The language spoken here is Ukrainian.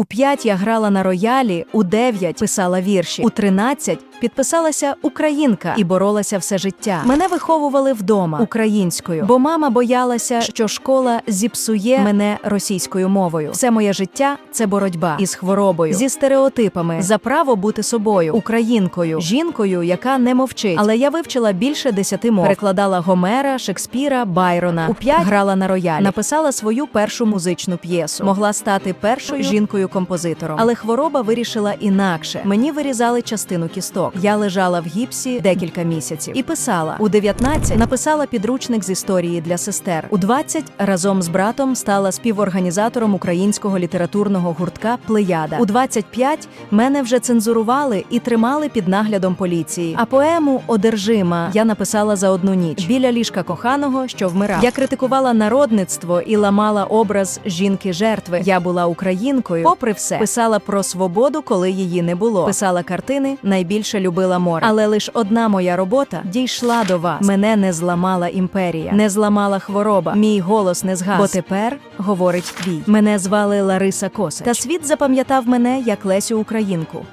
У 5 я грала на роялі, у 9 писала вірші, у 13 підписалася українка і боролася все життя. Мене виховували вдома українською, бо мама боялася, що школа зіпсує мене російською мовою. Все моє життя це боротьба із хворобою, зі стереотипами за право бути собою, українкою, жінкою, яка не мовчить. Але я вивчила більше десяти мов, перекладала Гомера, Шекспіра, Байрона. У п'ять грала на роялі, написала свою першу музичну п'єсу. Могла стати першою жінкою-композитором. Але хвороба вирішила інакше. Мені вирізали частину кісток. Я лежала в гіпсі декілька місяців і писала. У 19 написала підручник з історії для сестер. У 20 разом з братом стала співорганізатором українського літературного гуртка Плеяда. У 25 мене вже цензурували і тримали під наглядом поліції. А поему Одержима я написала за одну ніч біля ліжка коханого, що вмирав. Я критикувала народництво і ламала образ жінки-жертви. Я була українкою. Попри все, писала про свободу, коли її не було. Писала картини, найбільше любила море. Але лише одна моя робота дійшла до вас. Мене не зламала імперія, не зламала хвороба. Мій голос не згас. Бо тепер говорить твій. Мене звали Лариса Косе, Та світ запам'ятав мене як Лесю Українку.